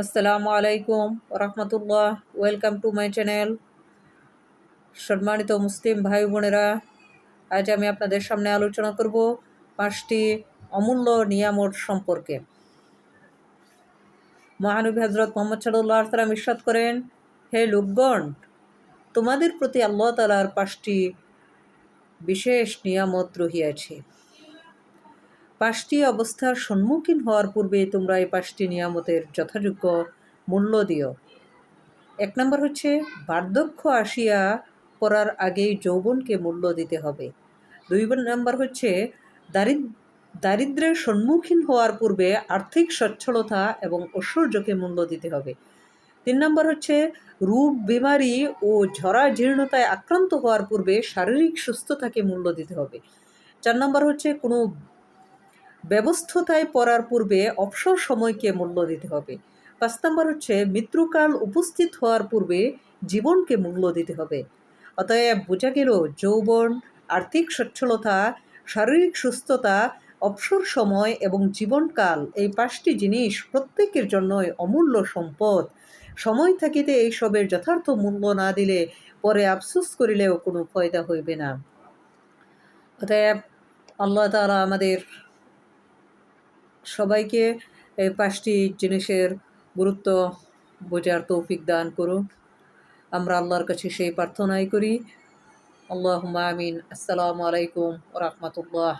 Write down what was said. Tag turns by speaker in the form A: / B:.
A: আসসালামু আলাইকুম রহমতুল্লাহ। ওয়েলকাম টু মাই চ্যানেল সম্মানিত মুসলিম ভাই বোনেরা, আজ আমি আপনাদের সামনে আলোচনা করব পাঁচটি অমূল্য নিয়ামত সম্পর্কে। মহানবী হজরত মোহাম্মদ সাল্লাহ সাল্লাম ইস্বাদ করেন, হে লোকগণ, তোমাদের প্রতি আল্লাহ তালার পাঁচটি বিশেষ নিয়ামত রহিয়াছে। পাঁচটি অবস্থার সম্মুখীন হওয়ার পূর্বে তোমরা এই পাঁচটি নিয়ামতের যথাযোগ্য মূল্য দিও। এক নম্বর হচ্ছে, বার্ধক্য আসিয়া পড়ার আগেই যৌবনকে মূল্য দিতে হবে। দুই নম্বর হচ্ছে, দারিদ দারিদ্রের সম্মুখীন হওয়ার পূর্বে আর্থিক সচ্ছলতা এবং ঐশ্বর্যকে মূল্য দিতে হবে। তিন নম্বর হচ্ছে, রূপ, বিমারি ও ঝরা জীর্ণতায় আক্রান্ত হওয়ার পূর্বে শারীরিক সুস্থতাকে মূল্য দিতে হবে। চার নম্বর হচ্ছে, কোনো ব্যবস্থতায় পড়ার পূর্বে অবসর সময়কে মূল্য দিতে হবে। পাঁচ নম্বর হচ্ছে, মৃত্যুকাল উপস্থিত হওয়ার পূর্বে জীবনকে মূল্য দিতে হবে। অতএব বোঝা গেল, যৌবন, আর্থিক সচ্ছলতা, শারীরিক সুস্থতা, অবসর সময় এবং জীবনকাল এই পাঁচটি জিনিস প্রত্যেকের জন্যই অমূল্য সম্পদ। সময় থাকিতে এইসবের যথার্থ মূল্য না দিলে পরে আফসোস করিলেও কোনো ফয়দা হইবে না। অতএব আল্লাহ তালা আমাদের সবাইকে এই পাঁচটি জিনিসের গুরুত্ব বোঝার তৌফিক দান করুন আমরা আল্লাহর কাছে সেই প্রার্থনাই করি। আল্লাহ আমিন। আসসালামু আলাইকুম রহমতুল্লাহ।